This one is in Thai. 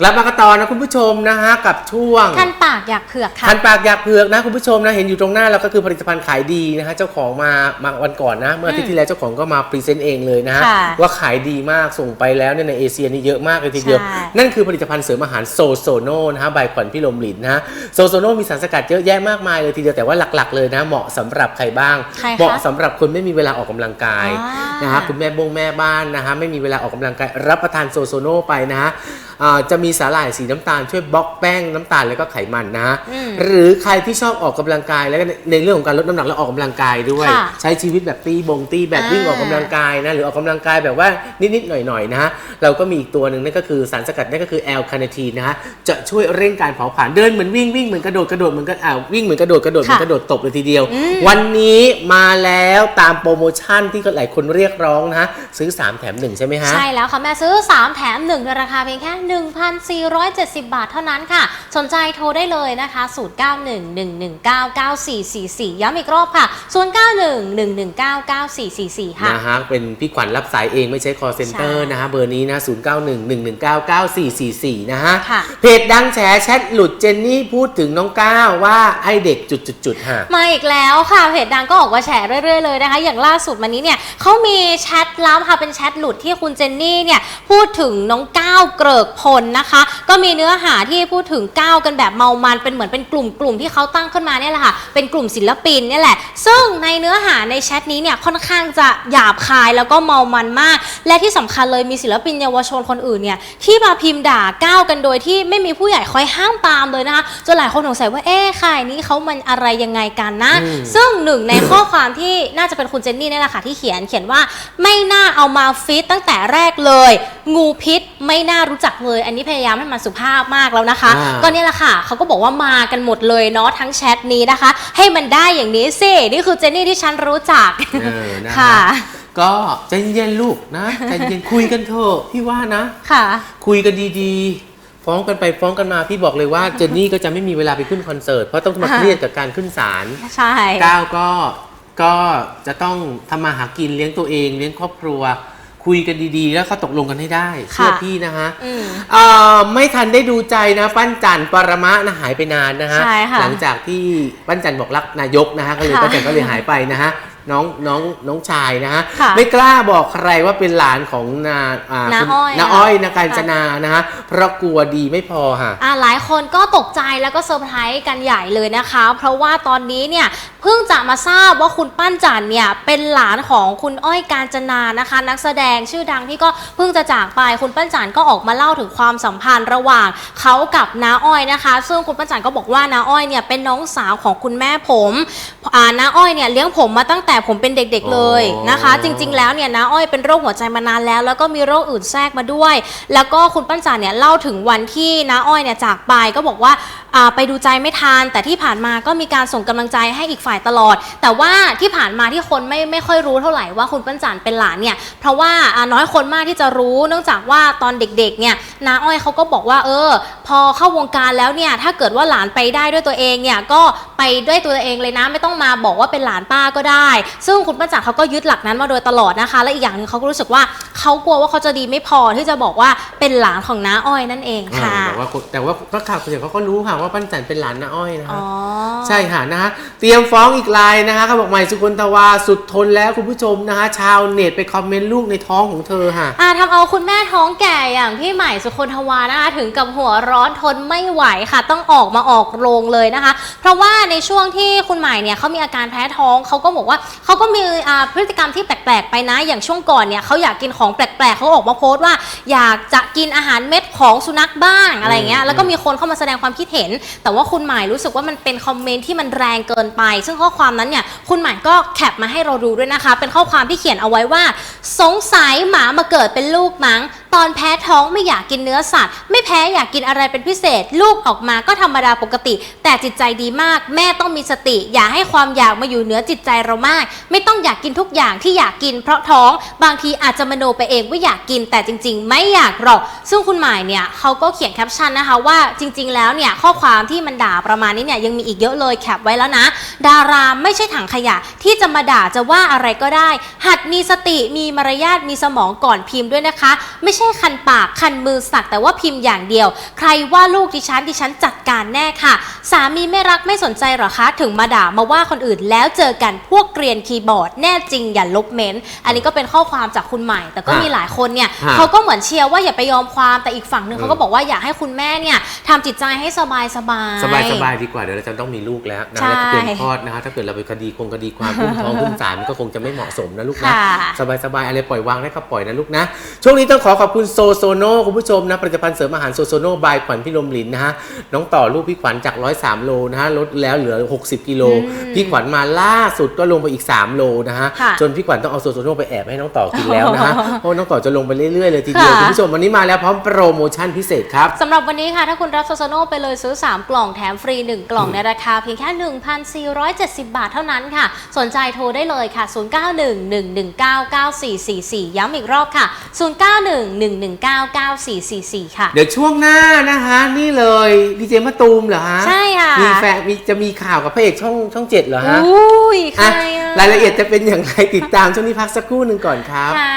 กลับมากันต่อนะคุณผู้ชมนะฮะกับช่วงคันปากอยากเผือกค่ะ คันปากอยากเผือกนะคุณผู้ชมนะเห็นอยู่ตรงหน้าเราก็คือผลิตภัณฑ์ขายดีนะฮะเจ้าของมามาวันก่อนนะ เมื่ออาทิตย์ที่แล้วเจ้าของก็มาพรีเซนต์เองเลยนะฮะค่ะว่าขายดีมากส่งไปแล้วเนี่ยในเอเชียนี่เยอะมากเลยทีเดียว ใช่ นั่นคือผลิตภัณฑ์เสริมอาหารโซโซโนนะฮะใบขวัญพี่ลมหลินนะฮะโซโซโนมีสารสกัดเยอะแยะมากมายเลยทีเดียวแต่ว่าหลักๆเลยนะเหมาะสำหรับใครบ้าง ใครคะเหมาะสำหรับคนไม่มีเวลาออกกำลังกายอ่าน นะฮะคุณแม่บงแม่บ้านนะฮะไม่มีเวลาออกกำลังกายรับประทานโซโซโนไปนะฮะอ่าจะมีสาหร่ายสีน้ำตาลช่วยบล็อกแป้งน้ำตาลแล้วก็ไขมันนะฮะอืมหรือใครที่ชอบออกกำลังกายแล้วก็ในในเรื่องของการลดน้ำหนักและออกกำลังกายด้วยค่ะใช้ชีวิตแบบตีบงตีแบบอ่าวิ่งออกกำลังกายนะหรือออกกำลังกายแบบว่านิดๆหน่อยๆนะฮะเราก็มีอีกตัวหนึ่งนั่นก็คือสารสกัดนั่นก็คือแอลคาเนทีนนะฮะจะช่วยเร่งการเผาผลาญเดินเหมือนวิ่งวิ่งเหมือนกระโดดกระโดดเหมือนกันอ่าวิ่งเหมือนกระโดดกระโดดเหมือนค่ะกระโดดตบเลยทีเดียวอืมวันนี้มาแล้วตามโปรโมชั่นที่หลายคนเรียกร้องนะฮะซื้อ 3 แถม1ใช่ไหมฮะใช่แล้วค่ะแม่ซื้อ 3 แถม1ในราคาเพียงแค่1,470 บาทเท่านั้นค่ะ สนใจโทรได้เลยนะคะ 0911199444 ย้ำอีกรอบค่ะ 0911199444 ค่ะ นะฮะเป็นพี่ขวัญรับสายเองไม่ใช่ call center ใช่นะฮะเบอร์นี้นะ0911199444 นะฮะ ค่ะ เพจดังแฉแชทหลุดเจนนี่พูดถึงน้องก้าวว่าไอเด็กจุดๆๆฮะ มาอีกแล้วค่ะเพจดังก็ออกมาแฉเรื่อยๆเลยนะคะ อย่างล่าสุดวันนี้เนี่ยเขามีแชทลับค่ะเป็นแชทหลุดที่คุณเจนนี่เนี่ยพูดถึงน้องก้าวเกริกพลนะคะ ก็มีเนื้อหาที่พูดถึงก้าวกันแบบเมามันเป็นเหมือนเป็นกลุ่มกลุ่มที่เขาตั้งขึ้นมาเนี่ยแหละค่ะเป็นกลุ่มศิลปินเนี่ยแหละ ซึ่งในเนื้อหาในแชทนี้เนี่ยค่อนข้างจะหยาบคายแล้วก็เมามันมาก และที่สำคัญเลยมีศิลปินเยาวชนคนอื่นเนี่ยที่มาพิมพ์ด่าก้าวกันโดยที่ไม่มีผู้ใหญ่คอยห้ามปรามเลยนะคะจนหลายคนสงสัยว่าเอ๊ะค่ายนี้เขามันอะไรยังไงกันนะอืมซึ่งหนึ่งในข้อความที่น่าจะเป็นคุณเจนนี่เนี่ยแหละค่ะที่เขียนเขียนว่าไม่น่าเอามาฟีดตั้งแต่แรกเลย งูพิษไม่น่ารู้จักเลย อันนี้พยายามให้มันสุภาพมากแล้วนะคะ อ่า ก็เนี่ยแหละค่ะเขาก็บอกว่ามากันหมดเลยเนาะทั้งแชทนี้นะคะ ให้มันได้อย่างนี้สินี่คือเจนนี่ที่ฉันรู้จัก เออนะฮะค่ะ ก็ใจเย็นๆลูกนะใจเย็นคุยกันเถอะพี่ว่านะ ค่ะ คุยกันดีๆ ฟ้องกันไปฟ้องกันมาพี่บอกเลยว่าเจนนี่ก็จะไม่มีเวลาไปขึ้นคอนเสิร์ตเพราะต้องมาเครียดกับการขึ้นศาล ใช่ ก้าวก็ก็จะต้องทำมาหากินเลี้ยงตัวเองเลี้ยงครอบครัว คุยกันดีๆ แล้วก็ตกลงกันให้ได้ เชื่อพี่นะฮะอืมเอ่อไม่ทันได้ดูใจนะ ปั้นจันปรมะนะหายไปนานนะฮะใช่ค่ะหลังจากที่ปั้นจันบอกรักนายกนะฮะ ก็เลยค่ะปั้นจันก็เลยหายไปนะฮะน้องน้องน้องชายนะฮะค่ะไม่กล้าบอกใครว่าเป็นหลานของนาอ่าน้าคุณอ้อยน้าอ้อยนาการจนานะฮะเพราะกลัวดีไม่พอฮะอ่าหลายคนก็ตกใจแล้วก็เซอร์ไพรส์กันใหญ่เลยนะคะ เพราะว่าตอนนี้เนี่ย เพิ่งจะมาทราบว่าคุณปั้นจันเนี่ยเป็นหลานของคุณอ้อยการจนานะคะ นักแสดงชื่อดังที่ก็เพิ่งจะจากไปคุณปั้นจันก็ออกมาเล่าถึงความสัมพันธ์ระหว่างเขากับน้าอ้อยนะคะ ซึ่งคุณปั้นจันก็บอกว่าน้าอ้อยเนี่ยเป็นน้องสาวของคุณแม่ผมอ่าน้าอ้อยเนี่ยเลี้ยงผมมาตั้งแต่ผมเป็นเด็กๆเลยนะคะอ๋อจริง ๆ แล้วเนี่ยน้าอ้อยเป็นโรคหัวใจมานานแล้ว แล้วก็มีโรคอื่นแทรกมาด้วย แล้วก็คุณปั้นจันเนี่ยเล่าถึงวันที่น้าอ้อยเนี่ยจากไปก็บอกว่าอ่า ไปดูใจไม่ทันแต่ที่ผ่านมาก็มีการส่งกำลังใจให้อีกฝ่ายตลอด แต่ว่าที่ผ่านมาที่คนไม่ไม่ค่อยรู้เท่าไหร่ว่าคุณปั้นจันเป็นหลานเนี่ยเพราะว่าน้อยคนมากที่จะรู้ เนื่องจากว่าตอนเด็กๆเนี่ยน้าอ้อยเขาก็บอกว่าเออ พอเข้าวงการแล้วเนี่ยถ้าเกิดว่าหลานไปได้ด้วยตัวเองเนี่ยก็ไปด้วยตัวเองเลยนะไม่ต้องมาบอกว่าเป็นหลานป้าก็ได้ ซึ่งคุณป้าจักรเขาก็ยึดหลักนั้นมาโดยตลอดนะคะ และอีกอย่างหนึ่งเขาก็รู้สึกว่าเขากลัวว่าเขาจะดีไม่พอที่จะบอกว่าเป็นหลานของน้าอ้อยนั่นเองค่ะแต่ว่าแต่ว่าก็ข่าวส่วนใหญ่เขาก็รู้ค่ะว่าปั้นจันเป็นหลานน้าอ้อยนะอ๋ฮะอใช่ค่ะนะฮะเตรียมฟ้องอีกลายนะคะเขาบอกใหม่สุคนทวาสุดทนแล้วคุณผู้ชมนะฮะชาวเน็ตไปคอมเมนต์ลูกในท้องของเธอค่ะ อ่าทำเอาคุณแม่ท้องแก่อย่างพี่ใหม่สุคนทวานะคะ ถึงกับหัวร้อนทนไม่ไหวค่ะ ต้องออกมาออกโรงเลยนะคะ เพราะว่าในช่วงที่คุณใหม่เนี่ยเขามีอาการแพ้ท้องเขาก็บอกว่าเขาก็มีอ่าพฤติกรรมที่แปลกๆไปนะ อย่างช่วงก่อนเนี่ยเขาอยากกินของแปลกๆเขาออกมาโพสต์ว่า อยากจะกินอาหารเม็ดของสุนัขบ้างอะไรเงี้ยแล้วก็มีคนเข้ามาแสดงความคิดเห็นแต่ว่าคุณหม่รู้สึกว่ามันเป็นคอมเมนต์ที่มันแรงเกินไป ซึ่งข้อความนั้นเนี่ยคุณหม่ก็แคปมาให้เราดูด้วยนะคะ เป็นข้อความที่เขียนเอาไว้ว่า สงสัยหมามาเกิดเป็นลูกมั้ง ตอนแพ้ท้องไม่อยากกินเนื้อสัตว์ ไม่แพ้อยากกินอะไรเป็นพิเศษ ลูกออกมาก็ธรรมดาปกติ แต่จิตใจดีมาก แม่ต้องมีสติ อย่าให้ความอยากมาอยู่เหนือจิตใจเรามาก ไม่ต้องอยากกินทุกอย่างที่อยากกิน เพราะท้องบางทีอาจจะมโนไปเองว่าอยากกินแต่จริง ๆ ไม่อยากหรอก ซึ่งคุณหมายเนี่ยเขาก็เขียนแคปชั่นนะคะว่าจริง ๆ แล้วเนี่ยข้อความความที่มันด่าประมาณนี้เนี่ยยังมีอีกเยอะเลยแคปไว้แล้วนะ ดาราไม่ใช่ถังขยะ ที่จะมาด่าจะว่าอะไรก็ได้ หัดมีสติมีมารยาทมีสมองก่อนพิมพ์ด้วยนะคะ ไม่ใช่คันปากคันมือสักแต่ว่าพิมพ์อย่างเดียว ใครว่าลูกดิฉันดิฉันจัดการแน่ค่ะ สามีไม่รักไม่สนใจเหรอคะ ถึงมาด่ามาว่าคนอื่นแล้วเจอกันพวกเกรียนคีย์บอร์ดแน่จริงอย่าลบเมนต์อันนี้ก็เป็นข้อความจากคุณใหม่ แต่ก็ฮะมีหลายคนเนี่ยฮะเขาก็เหมือนเชียร์ว่าอย่าไปยอมความแต่อีกฝั่งหนึ่งเออเขาก็บอกว่าอยากให้คุณแม่เนี่ยทำจิตใจให้สบายสบาย สบายสบายดีกว่าเดี๋ยวเราจะต้องมีลูกแล้วนะใช่แล้วจะเตรียมคลอดนะคะถ้าเกิดเราไปคดีคงคดีความพุ่มท้องพุ่มศาลมันก็คงจะไม่เหมาะสมนะลูกนะค่ะสบายสบายอะไรปล่อยวางได้ก็ปล่อยนะลูกนะ ช่วงนี้ต้องขอขอบคุณโซโซโนคุณผู้ชมนะผลิตภัณฑ์เสริมอาหารโซโซโนบายขวัญพี่ลมหลินนะฮะน้องต่อลูกพี่ขวัญจาก 103 โลนะฮะลดแล้วเหลือ 60 กิโลอืมพี่ขวัญมาล่าสุดก็ลงไปอีก 3 โลนะฮะค่ะจนพี่ขวัญต้องเอาโซโซโนไปแอบให้น้องต่อกินแล้วนะฮะเพราะน้องต่อจะลงไปเรื่อยๆเลยทีเดียวค่ะคุณผู้ชมวันนี้มาแล้วพร้อมโปรโมชั่นพิเศษครับสำหรับวันนี้ค่ะถ้าคุณรับโซโซโนไปเลยซื้อ3 กล่องแถมฟรี 1 กล่องในราคาเพียงแค่ 1,470 บาทเท่านั้นค่ะ สนใจโทรได้เลยค่ะ 0911199444 ย้ำอีกรอบค่ะ 0911199444 ค่ะ เดี๋ยวช่วงหน้านะคะนี่เลยดีเจมะตูมเหรอฮะ ใช่ค่ะ มีแฟนมีจะมีข่าวกับพระเอกช่องช่องเจ็ดเหรอฮะอุ้ยใครอะอะรายละเอียดจะเป็นอย่างไรติดตามช่วงนี้พักสักครู่หนึ่งก่อนครับค่ะ